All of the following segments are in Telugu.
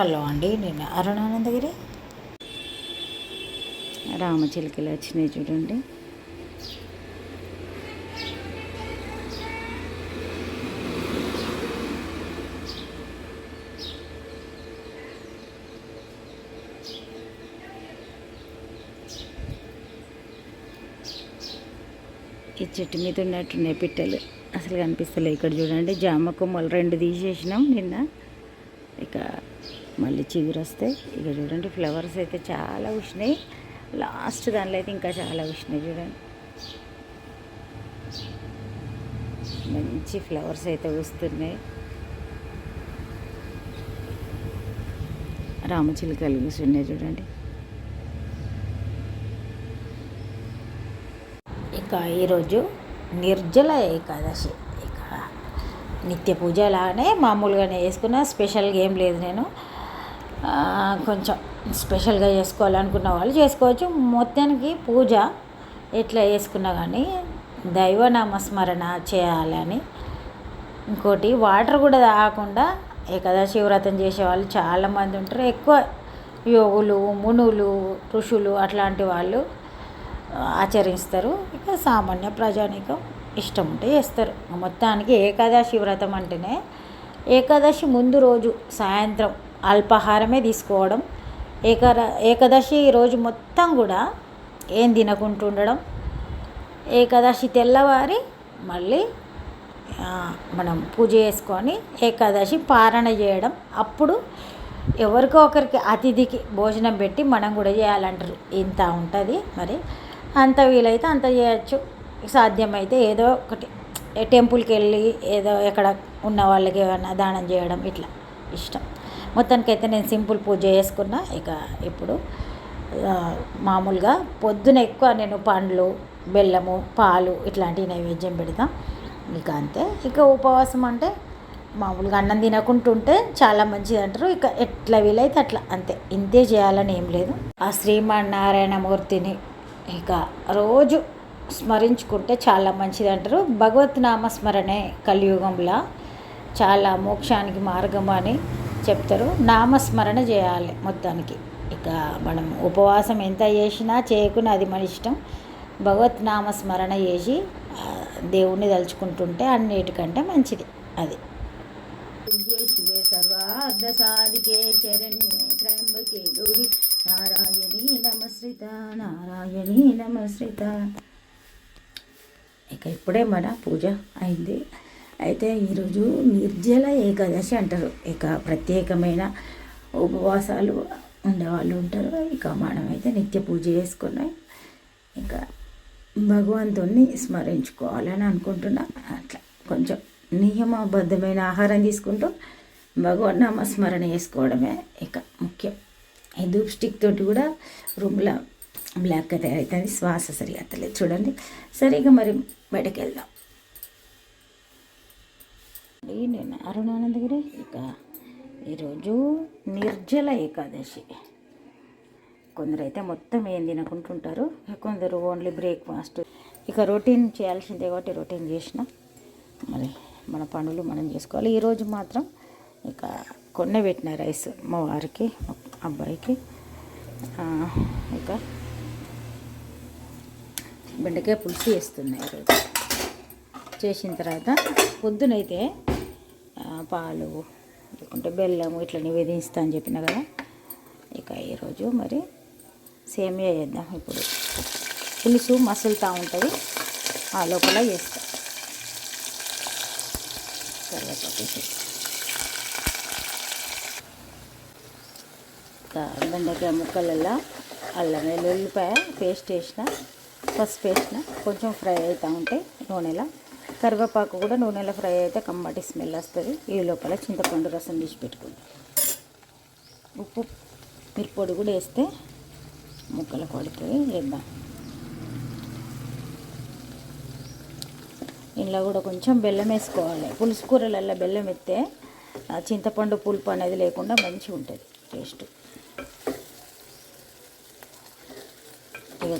హలో అండి నేను అరుణానందగిరి రామచిలుకలు వచ్చినాయి చూడండి. ఈ చెట్టు మీద ఉన్నట్టున్నాయి పిట్టలు. అసలు కనిపిస్తలే ఇక్కడ చూడండి. జామ కొమ్మలు రెండు తీసేసినాం నిన్న. ఇక మళ్ళీ చిగురు వస్తాయి. ఇక చూడండి ఫ్లవర్స్ అయితే చాలా ఉష్ణాయి లాస్ట్ దానిలో అయితే ఇంకా చాలా ఉష్ణాయి చూడండి. మంచి ఫ్లవర్స్ అయితే వస్తున్నాయి. రామచిలుకలు కూర్చున్నాయి చూడండి. ఇక ఈరోజు నిర్జల ఏకాదశి. ఇక నిత్య పూజ లాగానే మామూలుగానే వేసుకున్న స్పెషల్గా ఏం లేదు నేను. కొంచెం స్పెషల్గా చేసుకోవాలనుకున్న వాళ్ళు చేసుకోవచ్చు. మొత్తానికి పూజ ఎట్లా చేసుకున్నా కానీ దైవనామస్మరణ చేయాలని. ఇంకోటి వాటర్ కూడా తాగకుండా ఏకాదశి వ్రతం చేసే వాళ్ళు చాలామంది ఉంటారు. ఎక్కువ యోగులు మునులు ఋషులు అట్లాంటి వాళ్ళు ఆచరిస్తారు. ఇక సామాన్య ప్రజానికం ఇష్టం ఉంటే చేస్తారు. మొత్తానికి ఏకాదశి వ్రతం అంటేనే ఏకాదశి ముందు రోజు సాయంత్రం అల్పాహారమే తీసుకోవడం. ఏకర ఏకాదశి రోజు మొత్తం కూడా ఏం తినకుండా ఉండడం ఏకాదశి తెల్లవారి మళ్ళీ మనం పూజ చేసుకొని ఏకాదశి పారణ చేయడం. అప్పుడు ఎవరికో ఒకరికి అతిథికి భోజనం పెట్టి మనం కూడా చేయాలంటారు. ఇంత ఉంటుంది మరి. అంత వీలైతే అంత చేయొచ్చు. సాధ్యమైతే ఏదో ఒకటి. టెంపుల్కి వెళ్ళి ఏదో ఎక్కడ ఉన్న వాళ్ళకి ఏమైనా దానం చేయడం ఇట్లా. ఇష్టం. మొత్తానికైతే నేను సింపుల్ పూజ చేసుకున్నా. ఇక ఇప్పుడు మామూలుగా పొద్దున ఎక్కువ నేను పండ్లు బెల్లము పాలు ఇట్లాంటివి నైవేద్యం పెడతాం. ఇక అంతే. ఇక ఉపవాసం అంటే మామూలుగా అన్నం తినకుంటుంటే చాలా మంచిది అంటారు. ఇక ఎట్లా వీలైతే అట్లా అంతే. ఇంతే చేయాలని ఏం లేదు. ఆ శ్రీమన్నారాయణమూర్తిని ఇక రోజు స్మరించుకుంటే చాలా మంచిది అంటారు. భగవత్ నామస్మరణే కలియుగంలో. చాలా మోక్షానికి మార్గం అని చెప్తారు. నామస్మరణ చేయాలి మొత్తానికి. ఇక మనం ఉపవాసం ఎంత చేసినా చేయకుని అది మన ఇష్టం. భగవత్ నామస్మరణ చేసి దేవుణ్ణి తలుచుకుంటుంటే అన్నిటికంటే మంచిది అది. శివే సర్వార్థ సాధికే శరణ్యే త్రయంబకే గౌరి నారాయణీ నమస్రిత నారాయణీ నమస్ృత ఇక ఇప్పుడే మన పూజ అయింది. అయితే ఈరోజు నిర్జల ఏకాదశి అంటారు. ఇక ప్రత్యేకమైన ఉపవాసాలు ఉండేవాళ్ళు ఉంటారు. ఇక మనమైతే నిత్య పూజ చేసుకున్నాం ఇంకా భగవంతుణ్ణి స్మరించుకోవాలని అనుకుంటున్నా. అట్లా కొంచెం నియమబద్ధమైన ఆహారం తీసుకుంటూ భగవన్ నామస్మరణ చేసుకోవడమే ఇక ముఖ్యం. ఈ ధూప్ స్టిక్ తోటి కూడా రూమ్లో బ్లాక్ తయారవుతుంది అవుతుంది శ్వాస సరిగా చూడండి. సరిగా మరి బయటకు వెళ్దాం ఈ నేను అరుణానందగిరి. ఇక ఈరోజు నిర్జల ఏకాదశి. కొందరైతే మొత్తం ఏం తినకుంటుంటారు? కొందరు ఓన్లీ బ్రేక్ఫాస్ట్. ఇక రొటీన్ చేయాల్సిందే కాబట్టి రొటీన్ చేసిన. మరి మన పనులు మనం చేసుకోవాలి. ఈరోజు మాత్రం ఇక కొన్నే పెట్టిన రైస్ మా వారికి అబ్బాయికి. ఇక బెండకాయ పులుసు వేస్తున్నాయి ఈరోజు. చేసిన తర్వాత పొద్దునైతే పాలు లేకుంటే బెల్లము ఇట్లా నివేదిస్తా అని చెప్పిన కదా. ఇక ఈరోజు మరి సేమియా చేద్దాం ఇప్పుడు. పులుసు మసులుతూ ఉంటుంది. ఆ లోపల చేస్తా. కరివేపాకు బెండకాయ ముక్కలలో అల్లం వెల్లుల్లిపాయ పేస్ట్ వేసిన పసుపు వేసిన కొంచెం ఫ్రై అవుతూ ఉంటాయి నూనెలో కరివేపాకు కూడా నూనెలో ఫ్రై అయితే కమ్మటి స్మెల్ వస్తుంది. ఈ లోపల చింతపండు రసం తీసి పెట్టుకుందాం. ఉప్పు మిరపొడి కూడా వేస్తే ముక్కలు పడుతుంది వేద్దాం. ఇంట్లో కూడా కొంచెం బెల్లం వేసుకోవాలి. పులుసు కూరలలో బెల్లం ఎత్తే చింతపండు పులుపు అనేది లేకుండా మంచిగా ఉంటుంది టేస్ట్. ఇక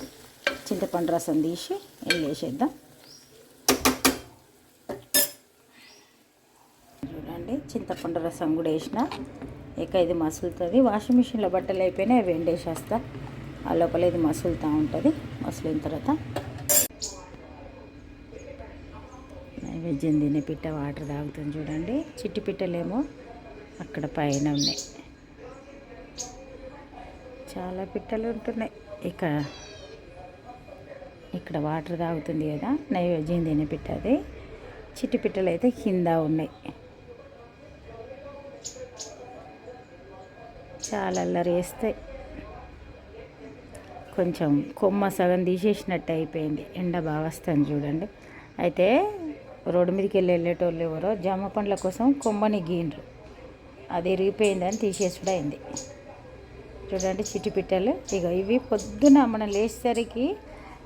చింతపండు రసం తీసి ఇందులో వేసేద్దాం చూడండి చింతపండు రసం కూడా వేసిన. ఇక ఇది మసులుతుంది. వాషింగ్ మిషన్లో బట్టలు అయిపోయినాయి అవి ఎండేసేస్తా. ఆ లోపల ఇది మసులుతూ ఉంటుంది. మసులిన తర్వాత నైవేద్యం తినే పిట్ట వాటర్ తాగుతుంది చూడండి. చిట్టి పిట్టలేమో అక్కడ పైన ఉన్నాయి. చాలా పిట్టలు ఉంటున్నాయి. ఇక్కడ ఇక్కడ వాటర్ తాగుతుంది కదా నైవేద్యం తినే పిట్ట అది. చిట్టి పిట్టలు అయితే కింద ఉన్నాయి. చాలా అల్లరి వేస్తాయి కొంచెం కొమ్మ సగం తీసేసినట్టు అయిపోయింది. ఎండ బాగా వస్తుంది చూడండి. అయితే రోడ్డు మీదకి వెళ్ళి వెళ్ళేటోళ్ళు ఎవరో జామ పండ్ల కోసం కొమ్మని గీండ్రు అది ఇరిగిపోయిందని తీసేసుడు అయింది. చూడండి చిటిపిట్టలు ఇక ఇవి పొద్దున మనం లేచేసరికి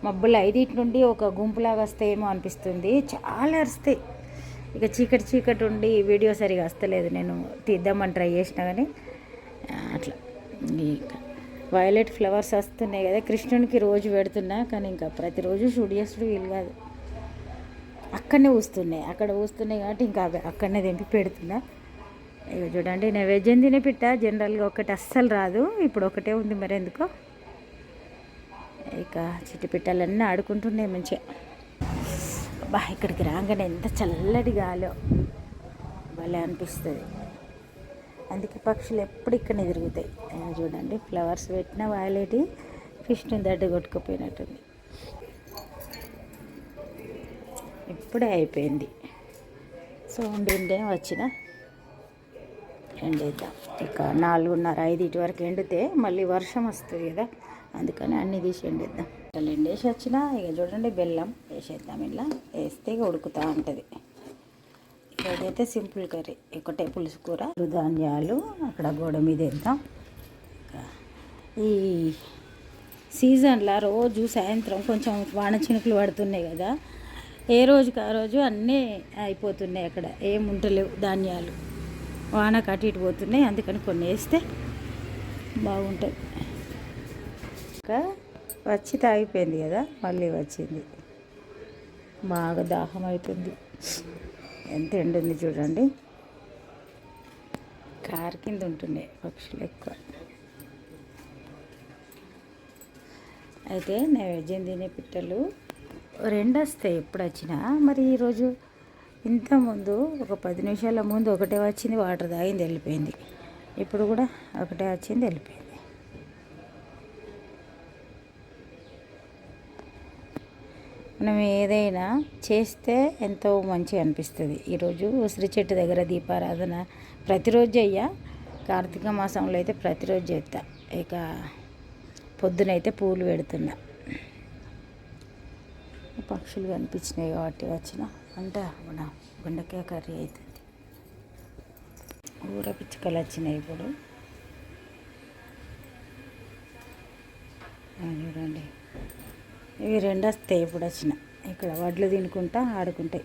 మబ్బులు ఐదింటి నుండి ఒక గుంపులాగా వస్తాయేమో అనిపిస్తుంది. చాలా అరుస్తాయి. ఇక చీకటి చీకటి ఉండి వీడియో సరిగా వస్తలేదు. నేను తీద్దామని ట్రై చేసినా కానీ అట్లా. ఇక వైలెట్ ఫ్లవర్స్ వస్తున్నాయి కదా కృష్ణునికి రోజు పెడుతున్నా కానీ ఇంకా ప్రతిరోజు షూట్ చేసుడు వీలు కాదు. అక్కడనే ఊస్తున్నాయి అక్కడ ఊస్తున్నాయి కాబట్టి ఇంకా అవి అక్కడనే తెంపి పెడుతున్నా. ఇక చూడండి నైవేద్యం తినే పిట్ట జనరల్గా ఒకటి అస్సలు రాదు ఇప్పుడు ఒకటే ఉంది మరి ఎందుకో. ఇక చిట్టిపిట్టాలన్నీ ఆడుకుంటున్నాయి మంచిగా. బా ఇక్కడికి రాగానే ఎంత చల్లటి గాలో. భలే అనిపిస్తుంది. అందుకే పక్షులు ఎప్పుడు ఇక్కడనే తిరుగుతాయి. చూడండి ఫ్లవర్స్ పెట్టిన వాయలేటి ఫిష్ని దడ్డ కొట్టుకుపోయినట్టుంది. ఇప్పుడే అయిపోయింది. సో ఉండిండే వచ్చిన? ఎండేద్దాం. ఇక నాలుగున్నర ఐదింటి వరకు ఎండితే మళ్ళీ వర్షం వస్తుంది కదా అందుకని అన్ని తీసి ఎండేద్దాం. ఇట్లా ఎండేసి వచ్చిన ఇక చూడండి బెల్లం వేసేద్దాం ఇలా. వేస్తే ఇక ఉడుకుతూ ఉంటుంది. ఇదైతే సింపుల్ కర్రీ. ఒకటే పులుసు కూర ధాన్యాలు అక్కడ గోడ మీద వేద్దాం ఈ సీజన్లో రోజు సాయంత్రం కొంచెం వాన చినుకులు పడుతున్నాయి కదా ఏ రోజుకి ఆ రోజు అన్నీ అయిపోతున్నాయి అక్కడ. ఏం ధాన్యాలు. వాన కట్టి ఇటు పోతున్నాయి అందుకని కొన్ని వేస్తే బాగుంటుంది ఇంకా వచ్చి తాగిపోయింది కదా మళ్ళీ వచ్చింది. బాగా దాహం అవుతుంది. ఎంత ఎండుంది చూడండి. కారు కింద ఉంటున్నాయి పక్షులు ఎక్కువ. అయితే నైవేద్యం తినే పిట్టలు రెండు వస్తాయి ఎప్పుడు వచ్చినా. మరి ఈరోజు ఇంత ముందు ఒక పది నిమిషాల ముందు ఒకటే వచ్చింది వాటర్ తాగింది వెళ్ళిపోయింది. ఇప్పుడు కూడా ఒకటే వచ్చింది వెళ్ళిపోయింది. మనం ఏదైనా చేస్తే ఎంతో మంచిగా అనిపిస్తుంది. ఈరోజు ఉసిరి చెట్టు దగ్గర దీపారాధన ప్రతిరోజు అయ్యా కార్తీక మాసంలో అయితే ప్రతిరోజు చేస్తా ఇక పొద్దునైతే పూలు పెడుతున్నా. పక్షులు కనిపించినాయి కాబట్టి వచ్చిన. అంటే మన బెండకాయ కర్రీ అవుతుంది ఊర పిచ్చుకలు వచ్చినాయి ఇప్పుడు. చూడండి. ఇవి రెండు వస్తాయి ఇప్పుడు వచ్చిన. ఇక్కడ వడ్లు తినుకుంటా ఆడుకుంటాయి.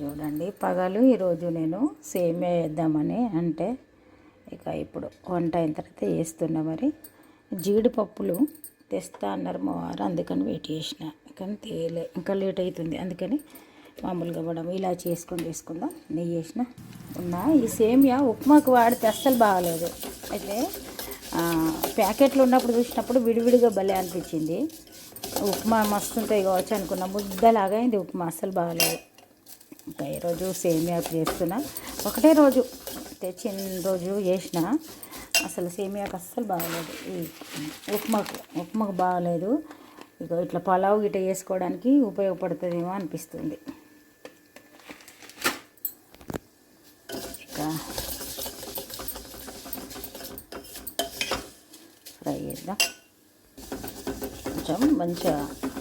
చూడండి పగలు ఈరోజు నేను సేమియా వేద్దామని అంటే ఇక ఇప్పుడు వంట అయిన తర్వాత వేస్తున్నా మరి. జీడిపప్పులు తెస్తా అన్నారు మా వారు అందుకని వెయిట్ చేసిన. కానీ తేలే ఇంకా లేట్ అవుతుంది. అందుకని మామూలుగా పడడం ఇలా చేసుకొని చేసుకుందాం. నెయ్యి వేసిన. ఉన్నా ఈ సేమియా ఉప్మాకు వాడితే అస్సలు బాగలేదు. అయితే ప్యాకెట్లు ఉన్నప్పుడు చూసినప్పుడు విడివిడిగా భలే అనిపించింది. ఉప్మా మస్తు ఉంటాయి కావచ్చు అనుకున్నా ముద్దలాగా అయింది ఉప్మా అస్సలు బాగలేదు. ఇంకా ఈరోజు సేమియా చేస్తున్నా. ఒకటే రోజు తెచ్చిన రోజు చేసిన అసలు సేమియాకు అస్సలు బాగలేదు. ఈ ఉప్మాకు ఉప్మాకు బాగలేదు. ఇక ఇట్లా పలావ్ గిట్ట చేసుకోవడానికి ఉపయోగపడుతుందేమో అనిపిస్తుంది ఇక చేద్దాం. కొంచెం మంచిగా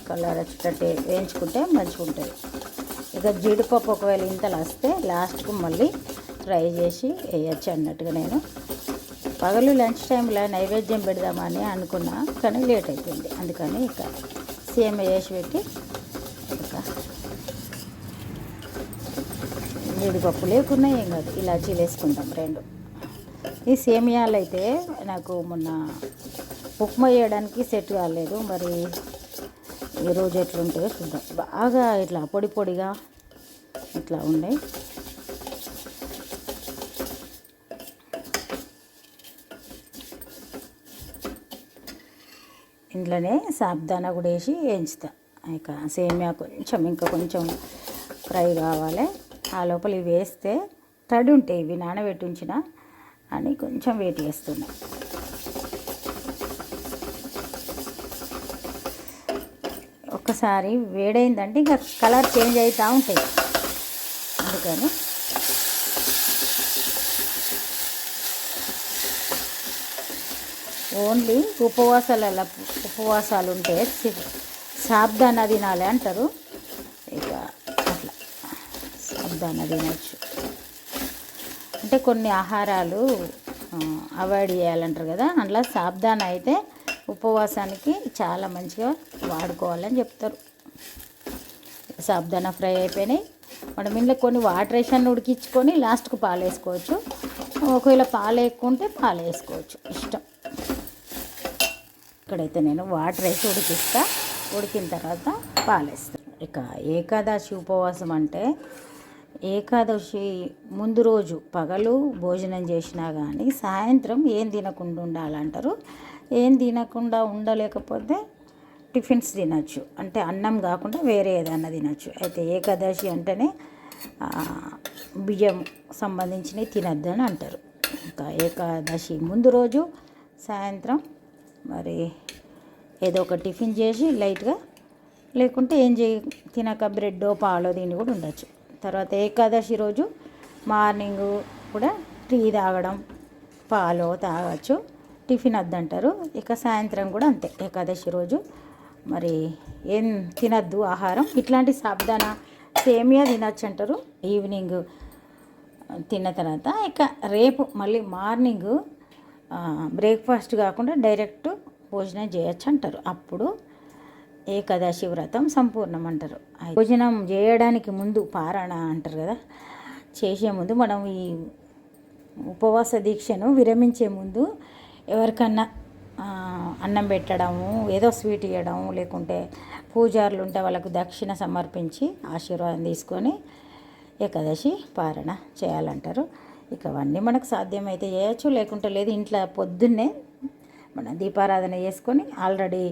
కలర్ వచ్చేటట్టు వేయించుకుంటే మంచిగా ఉంటుంది. ఇక జీడిపప్పు ఒకవేళ ఇంతలు వస్తే లాస్ట్కు మళ్ళీ ఫ్రై చేసి వేయచ్చు అన్నట్టుగా నేను. పగలు లంచ్ టైంలో నైవేద్యం పెడదామని అనుకున్నా కానీ లేట్ అయిపోయింది. అందుకని ఇక సేమ్ వేసి పెట్టి ఇక జీడిపప్పు లేకున్నా ఏం కాదు ఇలాచీలు వేసుకుంటాం రెండు. ఈ సేమియాలు అయితే నాకు మొన్న ఉప్మా చేయడానికి సెట్ కాలేదు. మరి ఈరోజు ఎట్లుంటుందో చూద్దాం. బాగా ఇట్లా పొడి పొడిగా ఇట్లా ఉన్నాయి ఇంట్లోనే సాబ్దానా కూడా వేసి వేయించుతా. ఇక సేమియా కొంచెం ఇంకా కొంచెం ఫ్రై కావాలి. ఆ లోపల ఇవి వేస్తే తడి ఉంటాయి. ఇవి నానబెట్టి ఉంచిన అని కొంచెం వెయిట్ చేస్తున్నాను ఒక్కసారి వేడైందంటే ఇంకా కలర్ చేంజ్ అవుతూ ఉంటాయి. అందుకని ఓన్లీ ఉపవాసాల ఉపవాసాలు ఉంటే సాబ్దానా తినాలి అంటారు. ఇక అట్లా సాబ్దానా తినచ్చు అంటే కొన్ని ఆహారాలు అవాయిడ్ చేయాలంటారు కదా అందులో సాబ్దానా అయితే ఉపవాసానికి చాలా మంచిగా వాడుకోవాలని చెప్తారు. సాబ్దానా ఫ్రై అయిపోయినాయి. మనం ఇంట్లో కొన్ని వాటర్ వేసాన్ని ఉడికించుకొని లాస్ట్కు పాలు వేసుకోవచ్చు. ఒకవేళ పాలు వేసుకుంటే పాలు వేసుకోవచ్చు. ఇష్టం. ఇక్కడైతే నేను వాటర్ వేసి ఉడికిస్తా. ఉడికిన తర్వాత పాలు వేస్తాను ఇక ఏకాదశి ఉపవాసం అంటే ఏకాదశి ముందు రోజు పగలు భోజనం చేసినా కానీ సాయంత్రం ఏం తినకుండా ఉండాలంటారు? ఏం తినకుండా ఉండలేకపోతే టిఫిన్స్ తినచ్చు. అంటే అన్నం కాకుండా వేరే ఏదైనా తినచ్చు. అయితే ఏకాదశి అంటేనే బియ్యం సంబంధించినవి తినద్దని అంటారు. ఇంకా ఏకాదశి ముందు రోజు సాయంత్రం మరి ఏదో ఒక టిఫిన్ చేసి లైట్గా లేకుంటే ఏం చేయ తినక బ్రెడ్ పాలో దీన్ని కూడా ఉండొచ్చు. తర్వాత ఏకాదశి రోజు మార్నింగ్ కూడా టీ తాగడం పాలో తాగచ్చు. టిఫిన్ వద్దంటారు. ఇక సాయంత్రం కూడా అంతే ఏకాదశి రోజు. మరి ఏం తినద్దు ఆహారం. ఇట్లాంటి సాబ్దాన సేమియా తినచ్చు అంటారు. ఈవినింగ్ తిన్న తర్వాత ఇక రేపు మళ్ళీ మార్నింగ్ బ్రేక్ఫాస్ట్ కాకుండా డైరెక్ట్ భోజనం చేయొచ్చు అంటారు. అప్పుడు ఏకాదశి వ్రతం సంపూర్ణం అంటారు. భోజనం చేయడానికి ముందు పారణ అంటారు కదా చేసే ముందు మనం ఈ ఉపవాస దీక్షను విరమించే ముందు ఎవరికన్నా అన్నం పెట్టడము ఏదో స్వీట్ ఇవ్వడం లేకుంటే పూజారులు ఉంటే వాళ్ళకు దక్షిణ సమర్పించి ఆశీర్వాదం తీసుకొని ఏకాదశి పారణ చేయాలంటారు. ఇక అవన్నీ మనకు సాధ్యమైతే చేయొచ్చు లేకుంటే లేదు ఇంట్లో పొద్దున్నే మనం దీపారాధన చేసుకొని ఆల్రెడీ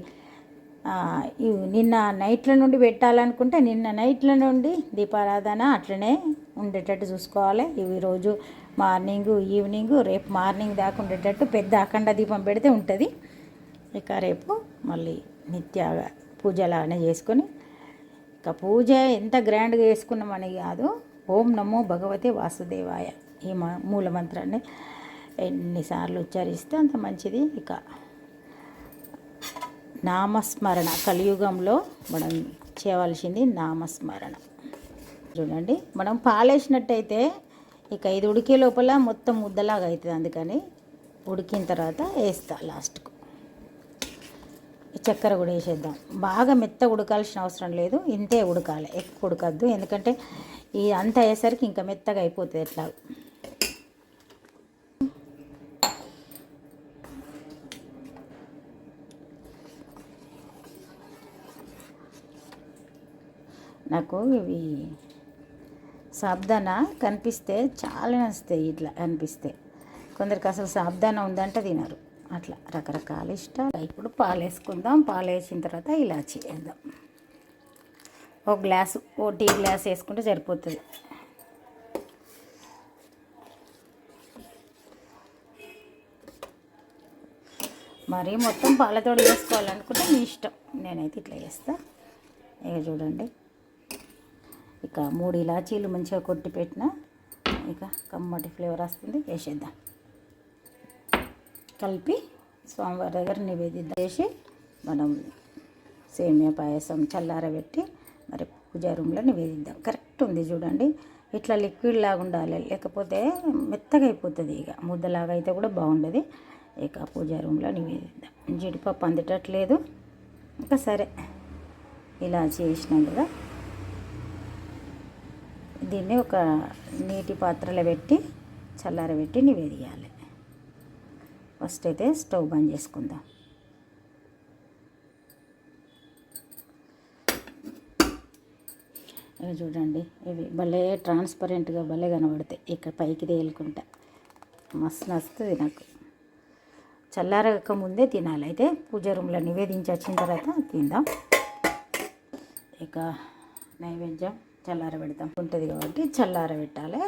నిన్న నైట్ల నుండి పెట్టాలనుకుంటే నిన్న నైట్ల నుండి దీపారాధన అట్లనే ఉండేటట్టు చూసుకోవాలి. ఇవి రోజు మార్నింగ్ ఈవినింగ్ రేపు మార్నింగ్ దాకా ఉండేటట్టు పెద్ద అఖండ దీపం పెడితే ఉంటుంది. ఇక రేపు మళ్ళీ నిత్య పూజలాగానే చేసుకొని ఇక పూజ ఎంత గ్రాండ్గా చేసుకున్నామని కాదు ఓం నమో భగవతే వాసుదేవాయ ఈ మూల మంత్రాన్ని ఎన్నిసార్లు ఉచ్చరిస్తే అంత మంచిది. ఇక నామస్మరణ. కలియుగంలో మనం చేయవలసింది నామస్మరణ. చూడండి మనం పాలేసినట్టయితే ఇక ఇది ఉడికే లోపల మొత్తం ముద్దలాగా అవుతుంది. అందుకని ఉడికిన తర్వాత వేస్తా లాస్ట్కు. చక్కెర కూడా వేసేద్దాం. బాగా మెత్త ఉడకాల్సిన అవసరం లేదు. ఇంతే ఉడకాలి. ఎక్కువ ఉడకద్దు. ఎందుకంటే ఈ అంత అయ్యేసరికి ఇంకా మెత్తగా అయిపోతుంది ఎట్లా. నాకు ఇవి సాబ్దానా కనిపిస్తే చాలా నచ్చుతాయి ఇట్లా అనిపిస్తే. కొందరికి అసలు సాబ్దానా ఉందంటే తినరు. అట్లా రకరకాల ఇష్టాలు. ఇప్పుడు పాలు వేసుకుందాం పాలు వేసిన తర్వాత ఇలాచి వేద్దాం. ఒక గ్లాసు ఓ టీ గ్లాస్ వేసుకుంటే సరిపోతుంది. మరి మొత్తం పాలతోడు వేసుకోవాలనుకుంటే మీ ఇష్టం. నేనైతే ఇట్లా చేస్తా. ఇక చూడండి. ఇక మూడు ఇలాచీలు మంచిగా కొట్టి పెట్టిన ఇక కమ్మటి ఫ్లేవర్ వస్తుంది. వేసేద్దాం. కలిపి స్వామివారి దగ్గర నివేదిద్దాం. వేసి మనం సేమియా పాయసం చల్లారబెట్టి మరి పూజా రూమ్లో నివేదిద్దాం. కరెక్ట్ ఉంది చూడండి. ఇట్లా లిక్విడ్ లాగా ఉండాలి. లేకపోతే మెత్తగా అయిపోతుంది ఇక. ముద్దలాగా అయితే కూడా బాగుండదు. ఇక పూజా రూమ్లో నివేదిద్దాం. జీడిపప్పు అందటట్లేదు. ఇంకా సరే. ఇలా చేసినాం కదా. దీన్ని ఒక నీటి పాత్రలో పెట్టి చల్లారబెట్టి నివేదియాలి ఫస్ట్ అయితే స్టవ్ బంద్ చేసుకుందాం. ఇవి చూడండి ఇవి భలే ట్రాన్స్పరెంట్గా భలే కనబడతాయి. ఇక్కడ పైకి తేలుకుంటా. మస్తు నచ్చుతుంది నాకు. చల్లారక ముందే తినాలి. అయితే పూజ రూమ్లో నివేదించి వచ్చిన తర్వాత తిందాం. ఇక నైవేద్యం. చల్లార పెడతాం. ఉంటుంది కాబట్టి చల్లార పెట్టాలి.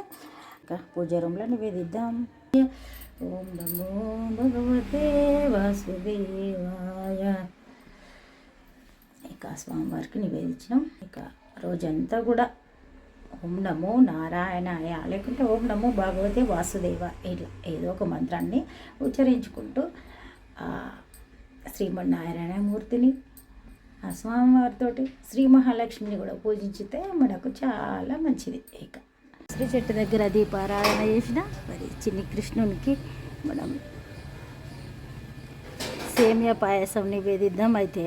పూజ రూమ్లో నివేదిద్దాం. ఓం నమో భగవతే వాసుదేవాయ. ఇక స్వామివారికి నివేదించినాం. ఇక రోజంతా కూడా ఓం నమో నారాయణాయ లేకుంటే ఓం నమో భగవతే వాసుదేవ ఇట్లా ఏదో ఒక మంత్రాన్ని ఉచ్చరించుకుంటూ శ్రీమన్నారాయణ మూర్తిని ఆ స్వామివారితోటి శ్రీ మహాలక్ష్మిని కూడా పూజించితే మనకు చాలా మంచిది ఇక. శ్రీ చెట్టు దగ్గర దీపారాధన చేసిన మరి చిన్ని కృష్ణునికి మనం సేమియా పాయసం నివేదిద్దాం. అయితే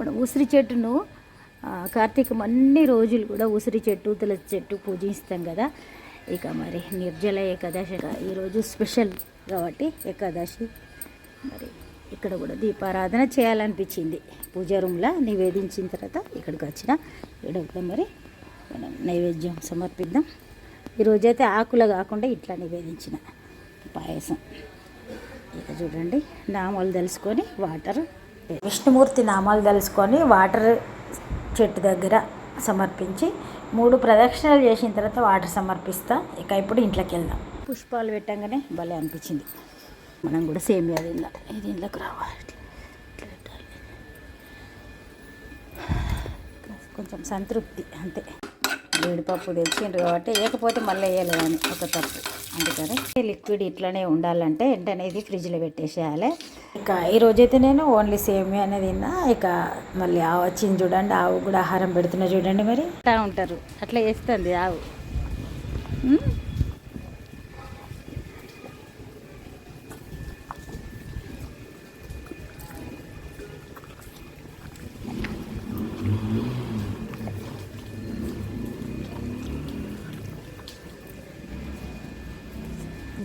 మనం ఉసిరి చెట్టును కార్తీకం అన్ని రోజులు కూడా ఉసిరి చెట్టు తులసి చెట్టు పూజిస్తాం కదా. ఇక మరి నిర్జల ఏకాదశి ఈరోజు స్పెషల్ కాబట్టి ఏకాదశి. మరి ఇక్కడ కూడా దీపారాధన చేయాలనిపించింది. పూజా రూమ్లో నివేదించిన తర్వాత ఇక్కడికి వచ్చిన ఇక్కడ కూడా మరి మనం నైవేద్యం సమర్పిద్దాం. ఈరోజైతే ఆకులు కాకుండా ఇట్లా నివేదించిన పాయసం. ఇక చూడండి నామాలు తెలుసుకొని వాటర్ విష్ణుమూర్తి నామాలు తెలుసుకొని వాటర్ చెట్టు దగ్గర సమర్పించి మూడు ప్రదక్షిణలు చేసిన తర్వాత వాటర్ సమర్పిస్తా. ఇక ఇప్పుడు ఇంట్లోకి వెళ్దాం. పుష్పాలు పెట్టంగానే భలే అనిపించింది. మనం కూడా సేమియా తిందాం ఇది ఇంట్లోకి రావాలి. కొంచెం సంతృప్తి అంతే. జీడిపప్పు తెచ్చిండ్రు కాబట్టి వేయకపోతే మళ్ళీ వేయలేదని ఒక తప్పు. అందుకని లిక్విడ్ ఇట్లానే ఉండాలంటే వెంటనే ఇది ఫ్రిడ్జ్లో పెట్టేసేయాలి. ఇక ఈ రోజైతే నేను ఓన్లీ సేమియా అనేది తిన్నా. ఇక మళ్ళీ ఆవు వచ్చింది చూడండి ఆవు కూడా ఆహారం పెడుతున్నా చూడండి మరి. ఉంటారు. అట్లా వేస్తుంది ఆవు.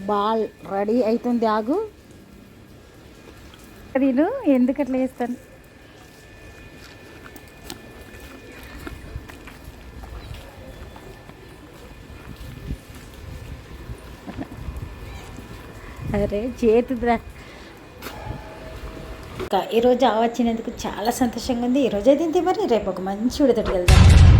బాల్ రెడీ అవుతుంది ఆగు. నేను ఎందుకు అట్లా చేస్తాను? అరే చేతుద్రా. ఇంకా ఈరోజు ఆ వచ్చినందుకు చాలా సంతోషంగా ఉంది. ఈరోజు అయితే మరి రేపు ఒక మంచి విడతటి వెళ్దాం.